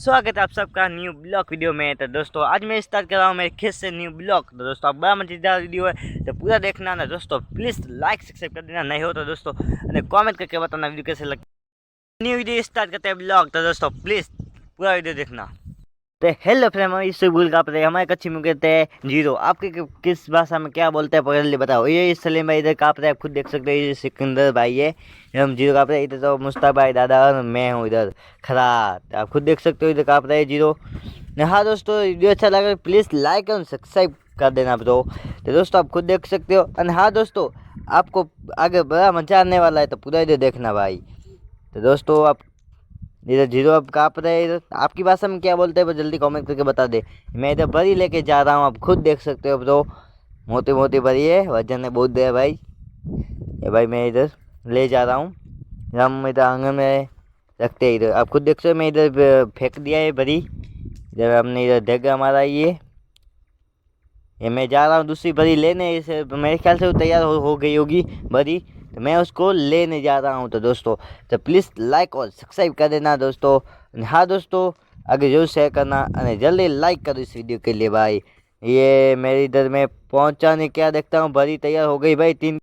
स्वागत है आप सबका न्यू ब्लॉग वीडियो में। तो दोस्तों, आज मैं स्टार्ट कर रहा हूँ मेरे खेत से न्यू ब्लॉग। तो दोस्तों, आप बड़ा मज़ेदार वीडियो है तो पूरा देखना ना। दोस्तों प्लीज़ लाइक सब्सक्राइब कर देना, नहीं हो तो दोस्तों कॉमेंट करके बताना वीडियो कैसे लगता न्यू वीडियो स्टार्ट करते हैं ब्लॉग। तो दोस्तों प्लीज़ पूरा वीडियो देखना। तो हेलो फ्रेंड हम इससे भूल का पता हमारे कच्ची में कहते हैं ज़ीरो आपके किस भाषा में क्या बोलते हैं पकड़ बताओ। ये सलीम भाई इधर काप रहे हैं, आप खुद देख सकते हो, ये सिकंदर भाई है। हम ज़ीरो काप रहे हैं, इधर तो मुश्ताक भाई दादा और मैं हूँ इधर खरा आप खुद देख सकते हो, इधर काप रहे हैं ज़ीरो हाँ दोस्तों, वीडियो अच्छा लगा प्लीज़ लाइक और सब्सक्राइब कर देना ब्रो तो दोस्तों, आप खुद देख सकते हो। और हाँ दोस्तों, आपको आगे बड़ा मज़ा आने वाला है तो पूरा इधर देखना भाई। तो दोस्तों, आप इधर ज़ीरो अब काँप रहे इधर आपकी भाषा में क्या बोलते हैं वो जल्दी कमेंट करके बता दे। मैं इधर बरी लेके जा रहा हूँ आप खुद देख सकते हो ब्रो मोटी मोटी बरी है वज़न है बहुत है भाई। ये भाई मैं इधर ले जा रहा हूँ। हम इधर आँगन में रखते हैं इधर। आप खुद देख सकते हो मैं इधर फेंक दिया है बरी। इधर हमने इधर देगा हमारा ये। ये मैं जा रहा हूँ दूसरी बरी लेने इसे मेरे ख्याल से वो तैयार हो, हो गई होगी बरी। तो मैं उसको लेने जा रहा हूँ तो दोस्तों तो प्लीज़ लाइक और सब्सक्राइब कर देना दोस्तों। हाँ दोस्तों आगे ज़रूर शेयर करना, अरे जल्दी लाइक करो इस वीडियो के लिए भाई। ये मेरे इधर में पहुँचाने क्या देखता हूँ भरी तैयार हो गई भाई, तीन